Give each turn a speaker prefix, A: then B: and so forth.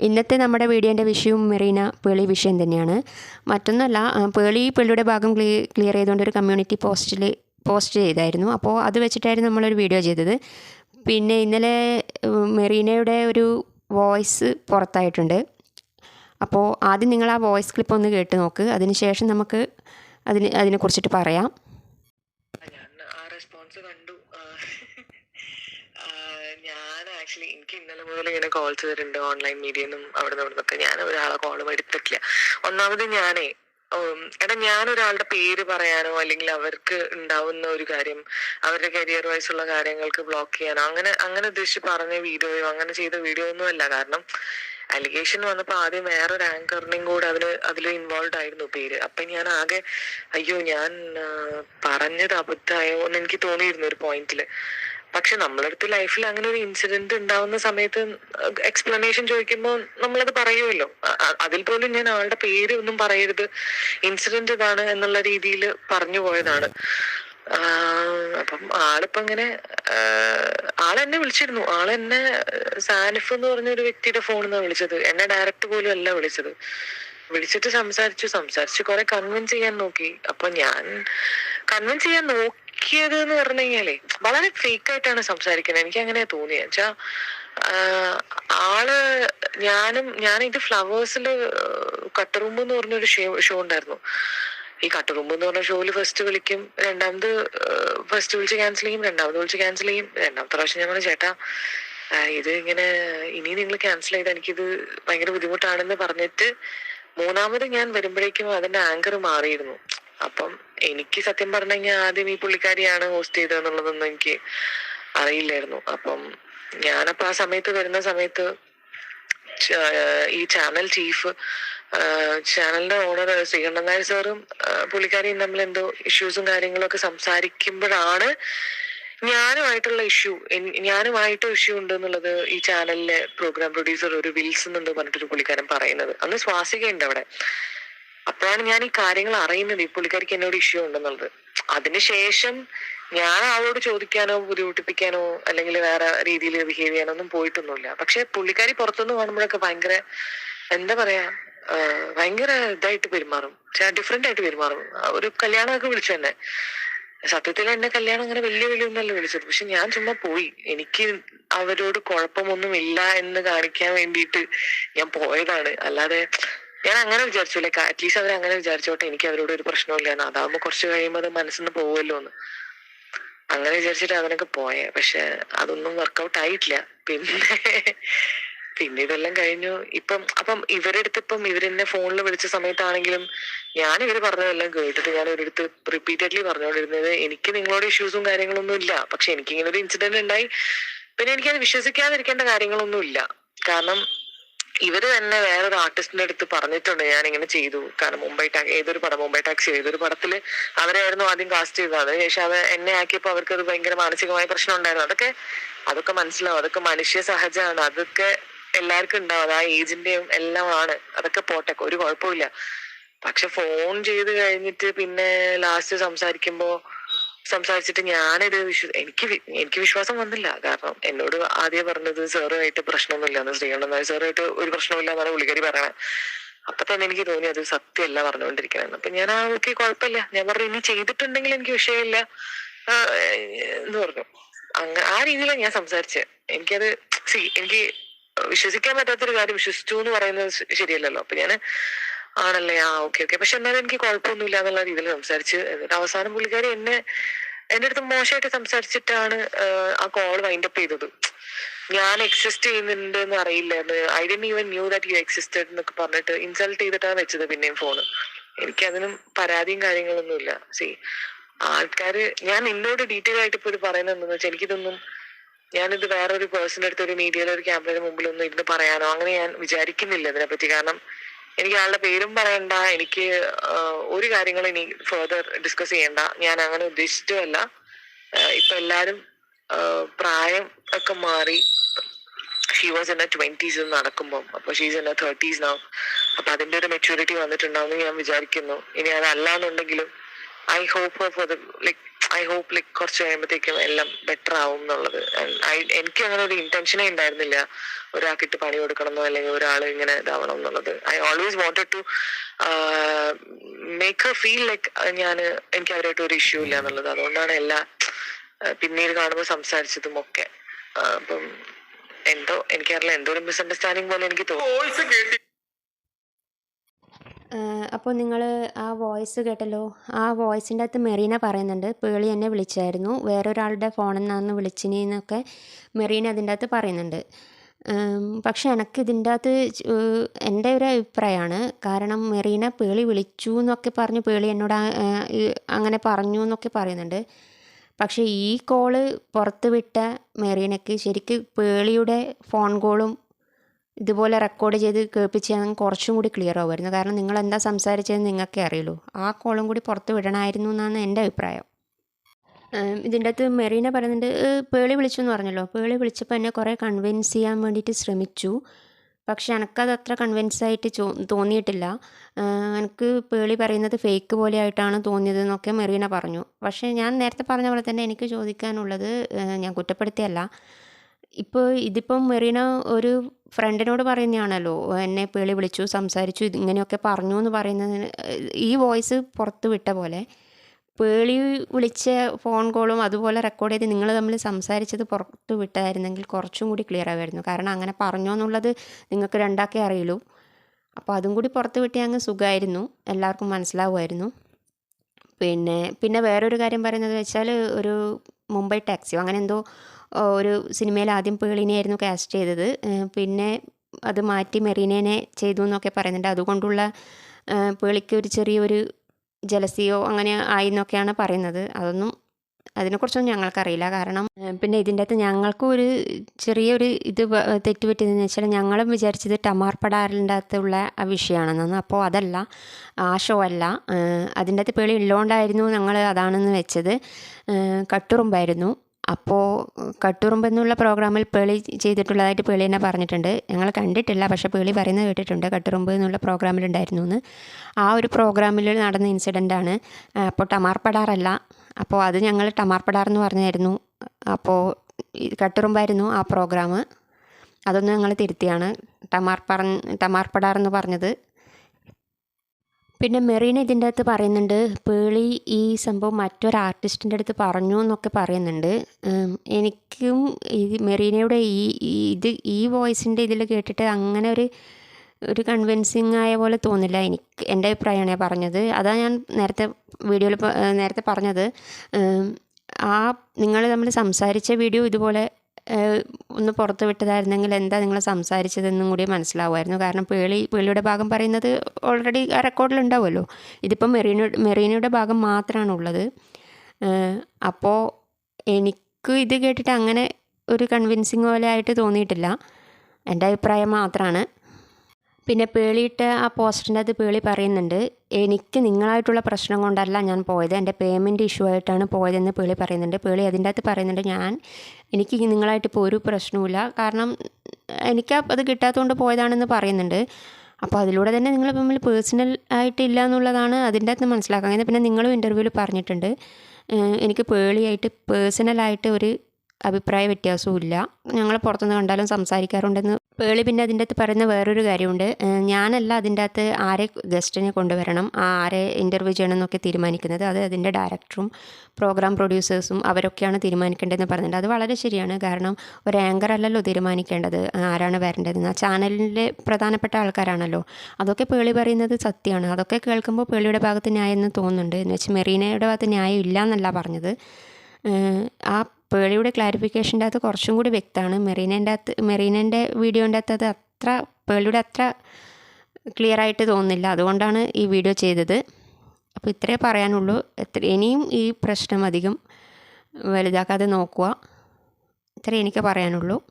A: ഇന്നത്തെ നമ്മുടെ വീഡിയോന്റെ വിഷയവും മെറീന പേളി വിഷയം തന്നെയാണ്. മറ്റൊന്നല്ല പേളി പേളിയുടെ ഭാഗം ക്ലീ ക്ലിയർ ചെയ്തുകൊണ്ട് ഒരു കമ്മ്യൂണിറ്റി പോസ്റ്റിൽ പോസ്റ്റ് ചെയ്തായിരുന്നു. അപ്പോൾ അത് വെച്ചിട്ടായിരുന്നു നമ്മളൊരു വീഡിയോ ചെയ്തത്. പിന്നെ ഇന്നലെ മെറീനയുടെ ഒരു വോയിസ് പുറത്തായിട്ടുണ്ട്. അപ്പോൾ ആദ്യം നിങ്ങൾ ആ വോയിസ് ക്ലിപ്പ് ഒന്ന് കേട്ട് നോക്ക്. അതിനുശേഷം നമുക്ക് അതിന് അതിനെക്കുറിച്ചിട്ട് പറയാം.
B: ഞാൻ ആ റെസ്പോൺസ് കണ്ടു ആ, ആ, ഞാൻ ആക്ച്വലി എനിക്ക് ഇന്നലെ മുതൽ ഇങ്ങനെ കോൾസ് വരുന്നുണ്ട് ഓൺലൈൻ മീഡിയന്നും അവിടെ നിന്ന് ഞാൻ ഒരാളെ കോളും എടുത്തിട്ടില്ല. ഒന്നാമത് ഞാനേ എടാ ഞാൻ ഒരാളുടെ പേര് പറയാനോ അല്ലെങ്കിൽ അവർക്ക് ഉണ്ടാവുന്ന ഒരു കാര്യം അവരുടെ കരിയർ വൈസ് ഉള്ള കാര്യങ്ങൾക്ക് ബ്ലോക്ക് ചെയ്യാനോ അങ്ങനെ അങ്ങനെ ഉദ്ദേശിച്ച് പറഞ്ഞ വീഡിയോയോ അങ്ങനെ ചെയ്ത വീഡിയോ ഒന്നും അല്ല. കാരണം അലിഗേഷൻ വന്നപ്പോ ആദ്യം വേറൊരു ആങ്കറിനെയും കൂടെ അതിൽ അതിൽ ഇൻവോൾവ് ആയിരുന്നു പേര്. അപ്പൊ ഞാൻ ആകെ അയ്യോ ഞാൻ പറഞ്ഞത് അബദ്ധമായോ എന്ന് എനിക്ക് തോന്നിയിരുന്നു ഒരു പോയിന്റിൽ പക്ഷെ നമ്മളടുത്ത് ലൈഫിൽ അങ്ങനെ ഒരു ഇൻസിഡന്റ് ഉണ്ടാവുന്ന സമയത്ത് എക്സ്പ്ലനേഷൻ ചോദിക്കുമ്പോൾ നമ്മളത് പറയുമല്ലോ. അതിൽ പോലും ഞാൻ ആളുടെ പേര് ഒന്നും പറയരുത്. ഇൻസിഡന്റ് ഇതാണ് എന്നുള്ള രീതിയിൽ പറഞ്ഞു പോയതാണ്. അപ്പം ആളിപ്പോ ഇങ്ങനെ ആളെന്നെ വിളിച്ചിരുന്നു. ആളെന്നെ സാനിഫ് എന്ന് പറഞ്ഞ ഒരു വ്യക്തിയുടെ ഫോണിൽ നിന്നാണ് വിളിച്ചത്. എന്നെ ഡയറക്റ്റ് പോലും അല്ല വിളിച്ചത്. വിളിച്ചിട്ട് സംസാരിച്ചു. സംസാരിച്ചു കുറെ കൺവിൻസ് ചെയ്യാൻ നോക്കി. അപ്പൊ ഞാൻ കൺവിൻസ് ചെയ്യാൻ നോക്കിയത് എന്ന് പറഞ്ഞു കഴിഞ്ഞാലേ വളരെ ഫേക്ക് ആയിട്ടാണ് സംസാരിക്കുന്നത്. എനിക്ക് അങ്ങനെ തോന്നിയത് വെച്ചാ ആൾ ഞാനും ഞാൻ ഇത് ഫ്ലവേഴ്സിൽ കട്ടറുമ്പ് എന്ന് പറഞ്ഞൊരു ഷോ ഷോ ഉണ്ടായിരുന്നു. ഈ കട്ടറുമ്പ് എന്ന് പറഞ്ഞ ഷോയിൽ ഫസ്റ്റ് വിളിക്കും രണ്ടാമത് ഫസ്റ്റ് വിളിച്ച് ക്യാൻസൽ ചെയ്യും രണ്ടാമത് വിളിച്ച് ക്യാൻസൽ ചെയ്യും രണ്ടാമത്തെ പ്രാവശ്യം പറഞ്ഞു ചേട്ടാ ഇത് ഇങ്ങനെ ഇനി നിങ്ങൾ ക്യാൻസൽ ചെയ്ത് എനിക്കിത് ഭയങ്കര ബുദ്ധിമുട്ടാണെന്ന് പറഞ്ഞിട്ട് മൂന്നാമത് ഞാൻ വരുമ്പോഴേക്കും അതിന്റെ ആങ്കർ മാറിയിരുന്നു. അപ്പം എനിക്ക് സത്യം പറഞ്ഞു കഴിഞ്ഞാൽ ആദ്യം ഈ പുള്ളിക്കാരിയാണ് ഹോസ്റ്റ് ചെയ്തതെന്നുള്ളതൊന്നും എനിക്ക് അറിയില്ലായിരുന്നു. അപ്പം ഞാനപ്പോ ആ സമയത്ത് വരുന്ന സമയത്ത് ഈ ചാനൽ ചീഫ് ചാനലിന്റെ ഓണർ ശ്രീകണ്ഠൻ നായർ സാറും പുള്ളിക്കാരിയും തമ്മിൽ എന്തോ ഇഷ്യൂസും കാര്യങ്ങളും ഒക്കെ സംസാരിക്കുമ്പോഴാണ് ഞാനുമായിട്ടുള്ള ഇഷ്യൂ ഞാനുമായിട്ട് ഇഷ്യൂ ഉണ്ട് എന്നുള്ളത് ഈ ചാനലിലെ പ്രോഗ്രാം പ്രൊഡ്യൂസർ ഒരു വിൽസ് എന്ന് പറഞ്ഞിട്ടൊരു പുള്ളിക്കാരൻ പറയുന്നത്. അന്ന് സ്വാസികയുണ്ട് അവിടെ. അപ്പോഴാണ് ഞാൻ ഈ കാര്യങ്ങൾ അറിയുന്നത്. ഈ പുള്ളിക്കാരിക്ക് എന്നോട് ഇഷ്യൂ ഉണ്ടെന്നുള്ളത്. അതിനുശേഷം ഞാൻ ആളോട് ചോദിക്കാനോ ബുദ്ധിമുട്ടിപ്പിക്കാനോ അല്ലെങ്കിൽ വേറെ രീതിയിൽ ബിഹേവ് ചെയ്യാനോ ഒന്നും പോയിട്ടൊന്നുമില്ല. പക്ഷെ പുള്ളിക്കാരി പുറത്തുനിന്ന് കാണുമ്പോഴൊക്കെ ഭയങ്കര എന്താ പറയാ ഭയങ്കര ഇതായിട്ട് പെരുമാറും. ഡിഫറെന്റ് ആയിട്ട് പെരുമാറും. ഒരു കല്യാണമൊക്കെ വിളിച്ചു തന്നെ സത്യത്തിൽ എന്നെ കല്യാണം അങ്ങനെ വലിയ വലിയ ഒന്നല്ല വിളിച്ചത്. പക്ഷെ ഞാൻ ചുമ്മാ പോയി. എനിക്ക് അവരോട് കുഴപ്പമൊന്നും ഇല്ല എന്ന് കാണിക്കാൻ വേണ്ടിയിട്ട് ഞാൻ പോയതാണ്. അല്ലാതെ ഞാൻ അങ്ങനെ വിചാരിച്ചു ലൈക്ക് അറ്റ്ലീസ്റ്റ് അവർ അങ്ങനെ വിചാരിച്ചോട്ടെ. എനിക്ക് അവരോട് ഒരു പ്രശ്നമില്ല എന്ന് അതാവുമ്പോ കുറച്ച് കഴിയുമ്പോൾ അത് മനസ്സിൽ നിന്ന് പോകുമല്ലോ അങ്ങനെ വിചാരിച്ചിട്ട് അവനൊക്കെ പോയെ. പക്ഷെ അതൊന്നും വർക്കൗട്ട് ആയിട്ടില്ല. പിന്നെ പിന്നെ ഇതെല്ലാം കഴിഞ്ഞു. ഇപ്പം അപ്പം ഇവരെടുത്ത് ഇപ്പം ഇവരെന്നെ ഫോണിൽ വിളിച്ച സമയത്താണെങ്കിലും ഞാൻ ഇവർ പറഞ്ഞതെല്ലാം കേട്ടിട്ട് ഞാൻ ഇവരെടുത്ത് റിപ്പീറ്റഡ്ലി പറഞ്ഞുകൊണ്ടിരുന്നത് എനിക്ക് നിങ്ങളോട് ഇഷ്യൂസും കാര്യങ്ങളൊന്നും ഇല്ല. പക്ഷെ എനിക്ക് ഇങ്ങനെ ഒരു ഇൻസിഡന്റ് ഉണ്ടായി. പിന്നെ എനിക്കത് വിശ്വസിക്കാതിരിക്കേണ്ട കാര്യങ്ങളൊന്നും ഇല്ല. കാരണം ഇവർ തന്നെ വേറൊരു ആർട്ടിസ്റ്റിന്റെ അടുത്ത് പറഞ്ഞിട്ടുണ്ട് ഞാൻ ഇങ്ങനെ ചെയ്തു. കാരണം മുംബൈ ടാക്സ് ഏതൊരു പടം മുംബൈ ടാക്സി ഏതൊരു പടത്തിൽ അവരായിരുന്നു ആദ്യം കാസ്റ്റ് ചെയ്തത്. അതിനുശേഷം അത് എന്നെ ആക്കിയപ്പോ അവർക്ക് അത് ഭയങ്കര മാനസികമായ പ്രശ്നം ഉണ്ടായിരുന്നു. അതൊക്കെ അതൊക്കെ മനസ്സിലാവും. അതൊക്കെ മനുഷ്യ സഹജമാണ്. അതൊക്കെ എല്ലാവർക്കും ഉണ്ടാവും. ആ ഏജിന്റെയും എല്ലാം ആണ്. അതൊക്കെ പോട്ടെ ഒരു കുഴപ്പമില്ല. പക്ഷെ ഫോൺ ചെയ്ത് കഴിഞ്ഞിട്ട് പിന്നെ ലാസ്റ്റ് സംസാരിക്കുമ്പോ സംസാരിച്ചിട്ട് ഞാനിത് വിശ്വ എനിക്ക് എനിക്ക് വിശ്വാസം വന്നില്ല. കാരണം എന്നോട് ആദ്യം പറഞ്ഞത് സാറുമായിട്ട് പ്രശ്നമൊന്നുമില്ല. എന്ന് ശ്രീകണ്ഠൻ നായർ സാറുമായിട്ട് ഒരു പ്രശ്നമില്ല എന്നാണ് പുള്ളിക്കാരി പറയണേ. അപ്പൊ തന്നെ എനിക്ക് തോന്നി അത് സത്യമല്ല പറഞ്ഞുകൊണ്ടിരിക്കണെന്ന്. അപ്പൊ ഞാൻ ആ ഓക്കെ കുഴപ്പമില്ല. ഞാൻ പറഞ്ഞു ഇനി ചെയ്തിട്ടുണ്ടെങ്കിൽ എനിക്ക് വിഷയമില്ല. എന്ന് പറഞ്ഞു. അങ്ങ ആ രീതിയിലാണ് ഞാൻ സംസാരിച്ചത് എനിക്കത് സി എനിക്ക് വിശ്വസിക്കാൻ പറ്റാത്തൊരു കാര്യം വിശ്വസിച്ചു എന്ന് പറയുന്നത് ശരിയല്ലല്ലോ. അപ്പൊ ഞാൻ ആണല്ലേ? ആ ഓക്കെ ഓക്കെ. പക്ഷെ എന്നാലും എനിക്ക് കുഴപ്പമൊന്നുമില്ല എന്നുള്ള രീതിയിൽ സംസാരിച്ച്. എന്നിട്ട് അവസാനം പുള്ളിക്കാരി എന്നെ എന്റെ അടുത്ത് മോശമായിട്ട് സംസാരിച്ചിട്ടാണ് ആ കോൾ വൈൻഡപ്പ് ചെയ്തത്. ഞാൻ എക്സിസ്റ്റ് ചെയ്യുന്നുണ്ട് എന്ന് അറിയില്ല. അറിയില്ലായിരുന്നു I don't even knew that you existed എന്നൊക്കെ പറഞ്ഞിട്ട് ഇൻസൾട്ട് ചെയ്തിട്ടാണ് വെച്ചത് പിന്നെയും ഫോണ് എനിക്കതിനും പരാതിയും കാര്യങ്ങളൊന്നുമില്ല സി ആൾക്കാര് ഞാൻ നിന്നോട് ഡീറ്റെയിൽ ആയിട്ട് ഇപ്പൊ ഇത് പറയുന്നത് എന്താണെന്ന് വെച്ചാൽ എനിക്കിതൊന്നും ഞാനിത് വേറൊരു പേഴ്സണിന്റെ അടുത്ത് ഒരു മീഡിയയിലെ ഒരു ക്യാമറയുടെ മുമ്പിൽ ഒന്നും ഇരുന്ന് പറയാനോ അങ്ങനെ ഞാൻ വിചാരിക്കുന്നില്ല ഇതിനെപ്പറ്റി. കാരണം എനിക്ക് ആളുടെ പേരും പറയണ്ട. എനിക്ക് ഒരു കാര്യങ്ങളും ഇനി ഫെർദർ ഡിസ്കസ് ചെയ്യണ്ട. ഞാൻ അങ്ങനെ ഉദ്ദേശിച്ചതല്ല. ഇപ്പൊ എല്ലാരും പ്രായം ഒക്കെ മാറി. She was in a twenties നടക്കുമ്പോൾ അപ്പൊ ഷീസ് ഇൻ എ തേർട്ടീസ് നാവും അപ്പൊ അതിന്റെ ഒരു മെച്ചൂരിറ്റി വന്നിട്ടുണ്ടാവും ഞാൻ വിചാരിക്കുന്നു. ഇനി അതല്ല എന്നുണ്ടെങ്കിലും I hope for the like I hope like കുറച്ച് കഴിയുമ്പോഴത്തേക്കും എല്ലാം ബെറ്റർ ആവും എന്നുള്ളത്. എനിക്ക് അങ്ങനെ ഒരു ഇന്റൻഷനേ ഉണ്ടായിരുന്നില്ല. ഒരാൾക്കിട്ട് പണി കൊടുക്കണമെന്നോ അല്ലെങ്കിൽ ഒരാൾ ഇങ്ങനെ ഇതാവണം എന്നുള്ളത്. I always wanted to make feel like ഞാൻ എനിക്ക് അവരായിട്ട് ഒരു ഇഷ്യൂ ഇല്ല എന്നുള്ളത്. അതുകൊണ്ടാണ് എല്ലാ പിന്നീട് കാണുമ്പോൾ സംസാരിച്ചതും ഒക്കെ. അപ്പം എന്തോ എനിക്കറിയില്ല. എന്തോ ഒരു മിസ്അണ്ടർസ്റ്റാൻഡിങ് പോലെ എനിക്ക് തോന്നി.
A: അപ്പോൾ നിങ്ങൾ ആ വോയിസ് കേട്ടല്ലോ? ആ വോയിസിന്റെ അകത്ത് മെറീന പറയുന്നുണ്ട്. പേളി എന്നെ വിളിച്ചായിരുന്നു. വേറൊരാളുടെ ഫോണിൽ നിന്നാണ് വിളിച്ചിനെന്നൊക്കെ മെറീന അതിന്റെ അകത്ത് പറയുന്നുണ്ട്. പക്ഷേ എനിക്ക് ഇതിന്റെ അകത്ത് എന്റെ ഒരു അഭിപ്രായമാണ്. കാരണം മെറീന പേളി വിളിച്ചു എന്നൊക്കെ പറഞ്ഞ് പേളി എന്നോട് അങ്ങനെ പറഞ്ഞു എന്നൊക്കെ പറയുന്നുണ്ട്. പക്ഷേ ഈ കോൾ പുറത്ത് വിട്ട മെറീനയ്ക്ക് ശരിക്ക് പേളിയുടെ ഫോൺ കോളും ഇതുപോലെ റെക്കോർഡ് ചെയ്ത് കേൾപ്പിച്ച് ഞാൻ കുറച്ചും കൂടി ക്ലിയർ ആവുമായിരുന്നു. കാരണം നിങ്ങൾ എന്താ സംസാരിച്ചതെന്ന് നിങ്ങൾക്കേ അറിയുള്ളൂ. ആ കോളും കൂടി പുറത്ത് വിടണമായിരുന്നു എന്നാണ് എന്റെ അഭിപ്രായം. ഇതിന്റെ അകത്ത് മെറീന പറയുന്നുണ്ട് പേളി വിളിച്ചു എന്ന് പറഞ്ഞല്ലോ. പേളി വിളിച്ചപ്പോൾ എന്നെ കുറേ കൺവിൻസ് ചെയ്യാൻ വേണ്ടിയിട്ട് ശ്രമിച്ചു. പക്ഷേ എനിക്കത് അത്ര കൺവിൻസ് ആയിട്ട് തോന്നിയിട്ടില്ല. എനിക്ക് പേളി പറയുന്നത് ഫേക്ക് പോലെ ആയിട്ടാണ് തോന്നിയത് എന്നൊക്കെ മെറീന പറഞ്ഞു. പക്ഷേ ഞാൻ നേരത്തെ പറഞ്ഞ പോലെ തന്നെ എനിക്ക് ചോദിക്കാനുള്ളത് ഞാൻ കുറ്റപ്പെടുത്തിയല്ല. ഇപ്പോൾ ഇതിപ്പം മെറീന ഒരു ഫ്രണ്ടിനോട് പറയുന്നതാണല്ലോ എന്നെ പേളി വിളിച്ചു സംസാരിച്ചു ഇങ്ങനെയൊക്കെ പറഞ്ഞു എന്ന് പറയുന്നതിന് ഈ വോയിസ് പുറത്ത് വിട്ട പോലെ പേളി വിളിച്ച ഫോൺ കോളും അതുപോലെ റെക്കോർഡ് ചെയ്ത് നിങ്ങൾ തമ്മിൽ സംസാരിച്ചത് പുറത്ത് വിട്ടായിരുന്നെങ്കിൽ കുറച്ചും കൂടി ക്ലിയർ ആവുമായിരുന്നു. കാരണം അങ്ങനെ പറഞ്ഞോ എന്നുള്ളത് നിങ്ങൾക്ക് രണ്ടാക്കേ അറിയുള്ളൂ. അപ്പോൾ അതും കൂടി പുറത്ത് വിട്ടേ അങ്ങ് സുഖമായിരുന്നു എല്ലാവർക്കും മനസ്സിലാവുമായിരുന്നു. പിന്നെ പിന്നെ വേറൊരു കാര്യം പറയുന്നത് വെച്ചാൽ ഒരു മുംബൈ ടാക്സിയോ അങ്ങനെ എന്തോ ഒരു സിനിമയിൽ ആദ്യം പേളിനെയായിരുന്നു കാസ്റ്റ് ചെയ്തത്. പിന്നെ അത് മാറ്റി മെറീനേനെ ചെയ്തു എന്നൊക്കെ പറയുന്നുണ്ട്. അതുകൊണ്ടുള്ള പേളിക്ക് ഒരു ചെറിയൊരു ജലസിയോ അങ്ങനെ ആയി എന്നൊക്കെയാണ് പറയുന്നത്. അതൊന്നും അതിനെക്കുറിച്ചൊന്നും ഞങ്ങൾക്കറിയില്ല. കാരണം പിന്നെ ഇതിന്റെ അകത്ത് ഞങ്ങൾക്കും ഒരു ചെറിയൊരു ഇത് തെറ്റുപറ്റിയതെന്ന് തെറ്റ് വെച്ചാൽ ഞങ്ങളും വിചാരിച്ചത് ടമാർ പടാറിന്റെ അകത്തുള്ള ആ വിഷയമാണെന്നാണ് അപ്പോൾ അതല്ല ആ ഷോ അല്ല. അതിന്റെ അകത്ത് പേളി ഉള്ളതുകൊണ്ടായിരുന്നു ഞങ്ങൾ അതാണെന്ന് വെച്ചത്. കട്ടുറുമ്പായിരുന്നു. അപ്പോൾ കട്ടുറുമ്പ് എന്നുള്ള പ്രോഗ്രാമിൽ പേളി ചെയ്തിട്ടുള്ളതായിട്ട് പേളി തന്നെ പറഞ്ഞിട്ടുണ്ട്. ഞങ്ങൾ കണ്ടിട്ടില്ല പക്ഷേ പേളി പറയുന്നത് കേട്ടിട്ടുണ്ട്. കട്ടുറുമ്പ് എന്നുള്ള പ്രോഗ്രാമിലുണ്ടായിരുന്നു എന്ന് ആ ഒരു പ്രോഗ്രാമിൽ നടന്ന ഇൻസിഡന്റാണ് അപ്പോൾ ടമാർപ്പടാറല്ല അപ്പോൾ അത് ഞങ്ങൾ ടമാർപ്പടാർ എന്ന് പറഞ്ഞായിരുന്നു. അപ്പോൾ കട്ടുറുമ്പായിരുന്നു ആ പ്രോഗ്രാം. അതൊന്നും ഞങ്ങൾ തിരുത്തിയാണ്. ടമാർപ്പറ ടമാർപ്പടാർ എന്ന് പറഞ്ഞത്. പിന്നെ മെറീന ഇതിന്റെ അകത്ത് പറയുന്നുണ്ട് പേളി ഈ സംഭവം മറ്റൊരു ആർട്ടിസ്റ്റിന്റെ അടുത്ത് പറഞ്ഞു എന്നൊക്കെ പറയുന്നുണ്ട്. എനിക്കും ഈ മെറീനയുടെ ഈ ഇത് ഈ വോയിസിന്റെ ഇതിൽ കേട്ടിട്ട് അങ്ങനെ ഒരു ഒരു കൺവിൻസിങ് ആയ പോലെ തോന്നില്ല എനിക്ക് എന്റെ അഭിപ്രായമാണ് പറഞ്ഞത്. അതാ ഞാൻ നേരത്തെ വീഡിയോയിൽ നേരത്തെ പറഞ്ഞത്. ആ നിങ്ങൾ തമ്മിൽ സംസാരിച്ച വീഡിയോ ഇതുപോലെ ഒന്ന് പുറത്ത് വിട്ടതായിരുന്നെങ്കിൽ എന്താ നിങ്ങൾ സംസാരിച്ചതെന്നും കൂടി മനസ്സിലാവുമായിരുന്നു. കാരണം പേളി പേളിയുടെ ഭാഗം പറയുന്നത് ഓൾറെഡി ആ റെക്കോർഡിൽ ഉണ്ടാവുമല്ലോ. ഇതിപ്പം മെറീന മെറീനയുടെ ഭാഗം മാത്രമാണ് ഉള്ളത് അപ്പോൾ എനിക്ക് ഇത് കേട്ടിട്ട് അങ്ങനെ ഒരു കൺവിൻസിങ് പോലെ ആയിട്ട് തോന്നിയിട്ടില്ല. എന്റെ അഭിപ്രായം മാത്രമാണ് പിന്നെ പേളിയിട്ട് ആ പോസ്റ്ററിന്റെ അത് പേളി പറയുന്നുണ്ട് എനിക്ക് നിങ്ങളായിട്ടുള്ള പ്രശ്നം കൊണ്ടല്ല ഞാൻ പോയത് എന്റെ പേയ്മെന്റ് ഇഷ്യൂ ആയിട്ടാണ് പോയതെന്ന് പേളി പറയുന്നുണ്ട്. പേളി അതിന്റെ അകത്ത് പറയുന്നുണ്ട് ഞാൻ എനിക്ക് നിങ്ങളായിട്ട് ഇപ്പോൾ ഒരു പ്രശ്നവുമില്ല കാരണം എനിക്ക് അത് കിട്ടാത്തതുകൊണ്ട് പോയതാണെന്ന് പറയുന്നുണ്ട്. അപ്പോൾ അതിലൂടെ തന്നെ നിങ്ങൾ തമ്മിൽ പേഴ്സണൽ ആയിട്ടില്ല എന്നുള്ളതാണ് അതിന്റെ അകത്ത് മനസ്സിലാക്കുന്നത് പിന്നെ നിങ്ങളും ഇന്റർവ്യൂവിൽ പറഞ്ഞിട്ടുണ്ട് എനിക്ക് പേളിയായിട്ട് പേഴ്സണലായിട്ട് ഒരു അഭിപ്രായ വ്യത്യാസവും ഇല്ല ഞങ്ങൾ പുറത്തുനിന്ന് കണ്ടാലും സംസാരിക്കാറുണ്ടെന്ന് പേളി പിന്നെ അതിന്റെ അകത്ത് പറയുന്ന വേറൊരു കാര്യമുണ്ട്. ഞാനല്ല അതിന്റെ അകത്ത് ആരെ ഗസ്റ്റിനെ കൊണ്ടുവരണം ആരെ ഇന്റർവ്യൂ ചെയ്യണം എന്നൊക്കെ തീരുമാനിക്കുന്നത്. അത് അതിന്റെ ഡയറക്ടറും പ്രോഗ്രാം പ്രൊഡ്യൂസേഴ്സും അവരൊക്കെയാണ് തീരുമാനിക്കേണ്ടതെന്ന് പറഞ്ഞിട്ടുണ്ട്. അത് വളരെ ശരിയാണ്. കാരണം ഒരു ആങ്കർ അല്ലല്ലോ തീരുമാനിക്കേണ്ടത് ആരാണ് വരേണ്ടതെന്ന്. ആ ചാനലിലെ പ്രധാനപ്പെട്ട ആൾക്കാരാണല്ലോ. അതൊക്കെ പേളി പറയുന്നത് സത്യമാണ്. അതൊക്കെ കേൾക്കുമ്പോൾ പേളിയുടെ ഭാഗത്ത് ന്യായം എന്ന് തോന്നുന്നുണ്ട്. എന്ന് വെച്ചാൽ മെറീനയുടെ ഭാഗത്ത് ന്യായം ഇല്ല എന്നല്ല പറഞ്ഞത്. ആ പേളിയുടെ ക്ലാരിഫിക്കേഷന്റെ അകത്ത് കുറച്ചും കൂടി വ്യക്തമാണ്. മെറീനേന്റെ അകത്ത് മെറീനന്റെ വീഡിയോന്റെ അകത്ത് അത് അത്ര പേളിയുടെ അത്ര ക്ലിയർ ആയിട്ട് തോന്നുന്നില്ല. അതുകൊണ്ടാണ് ഈ വീഡിയോ ചെയ്തത്. അപ്പോൾ ഇത്രേ പറയാനുള്ളൂ. എത്ര ഇനിയും ഈ പ്രശ്നം അധികം വലുതാക്കാതെ നോക്കുക. ഇത്രേ എനിക്ക് പറയാനുള്ളൂ.